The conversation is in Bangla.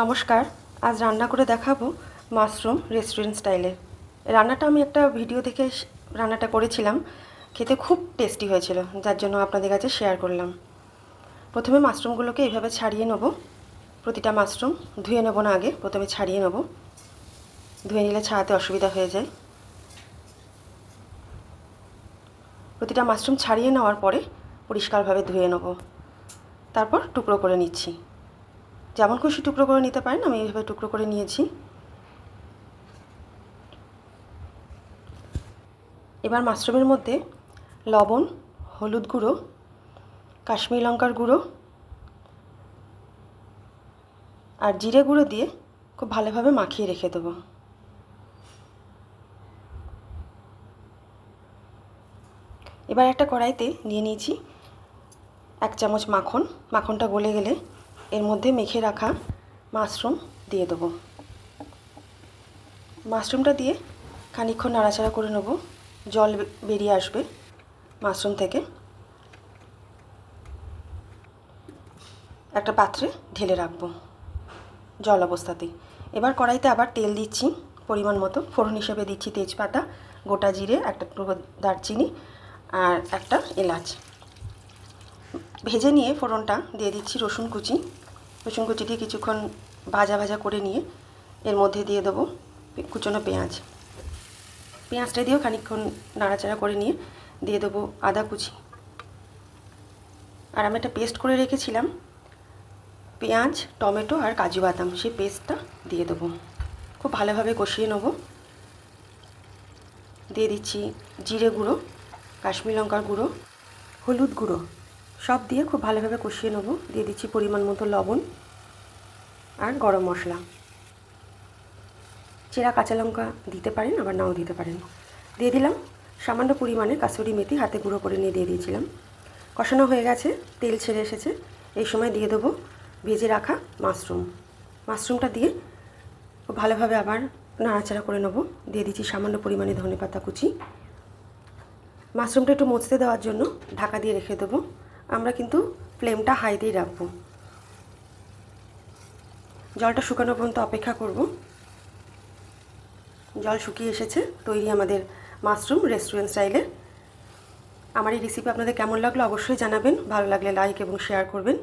নমস্কার, আজ রান্না করে দেখাবো মাশরুম রেস্টুরেন্ট স্টাইলে রান্নাটা আমি একটা ভিডিও দেখে রান্নাটা করেছিলাম, খেতে খুব টেস্টি হয়েছিল, যার জন্য আপনাদের কাছে শেয়ার করলাম। প্রথমে মাশরুমগুলোকে এইভাবে ছাড়িয়ে নেব। প্রতিটা মাশরুম ধুয়ে নেব না আগে, প্রথমে ছাড়িয়ে নেব। ধুয়ে নিলে ছাড়াতে অসুবিধা হয়ে যায়। প্রতিটা মাশরুম ছাড়িয়ে নেওয়ার পরে পরিষ্কারভাবে ধুয়ে নেব। তারপর টুকরো করে নিচ্ছি। যেমন খুশি টুকরো করে নিতে পারেন, আমি এইভাবে টুকরো করে নিয়েছি। এবার মাশরুমের মধ্যে লবণ, হলুদ গুঁড়ো, কাশ্মীর লঙ্কার গুঁড়ো আর জিরে গুঁড়ো দিয়ে খুব ভালোভাবে মাখিয়ে রেখে দেবো। এবার একটা কড়াইতে নিয়ে নিয়েছি এক চামচ মাখন। মাখনটা গলে গেলে এর মধ্যে মেখে রাখা মাশরুম দিয়ে দেবো। মাশরুমটা দিয়ে খানিকক্ষণ নাড়াচাড়া করে নেব। জল বেরিয়ে আসবে মাশরুম থেকে। একটা পাত্রে ঢেলে রাখব জল অবস্থাতেই। এবার কড়াইতে আবার তেল দিচ্ছি পরিমাণ মতো। ফোড়ন হিসেবে দিচ্ছি তেজপাতা, গোটা জিরে, একটা টুকরো দারচিনি আর একটা এলাচ। ভেজে নিয়ে ফোড়নটা দিয়ে দিচ্ছি রসুন কুচি। রসুন কুচি দিয়ে কিছুক্ষণ ভাজা ভাজা করে নিয়ে এর মধ্যে দিয়ে দেবো কুচনো পেঁয়াজ। পেঁয়াজটা দিয়েও খানিকক্ষণ নাড়াচাড়া করে নিয়ে দিয়ে দেবো আদা কুচি। আর আমি একটা পেস্ট করে রেখেছিলাম, পেঁয়াজ, টমেটো আর কাজু বাদাম, সেই পেস্টটা দিয়ে দেবো। খুব ভালোভাবে কষিয়ে নেব। দিয়ে দিচ্ছি জিরে গুঁড়ো, কাশ্মীর লঙ্কার গুঁড়ো, হলুদ গুঁড়ো। সব দিয়ে খুব ভালোভাবে কষিয়ে নেব। দিয়ে দিচ্ছি পরিমাণ মতো লবণ আর গরম মশলা। চেরা কাঁচা লঙ্কা দিতে পারেন, আবার নাও দিতে পারেন। দিয়ে দিলাম সামান্য পরিমাণে কাসুরি মেথি, হাতে গুঁড়ো করে নিয়ে দিয়ে দিয়েছিলাম। কষানো হয়ে গেছে, তেল ছেড়ে এসেছে। এই সময় দিয়ে দেবো ভেজে রাখা মাশরুম। মাশরুমটা দিয়ে খুব ভালোভাবে আবার নাড়াচাড়া করে নেব। দিয়ে দিচ্ছি সামান্য পরিমাণে ধনে পাতা কুচি। মাশরুমটা একটু মচতে দেওয়ার জন্য ঢাকা দিয়ে রেখে দেবো। আমরা কিন্তু ফ্লেমটা হাই দিয়ে রাখব। জলটা শুকানো পর্যন্ত অপেক্ষা করব। জল শুকিয়ে এসেছে, তৈরি আমাদের মাশরুম রেস্টুরেন্ট স্টাইলে আমার এই রেসিপি আপনাদের কেমন লাগল অবশ্যই জানাবেন। ভালো লাগলে লাইক এবং শেয়ার করবেন।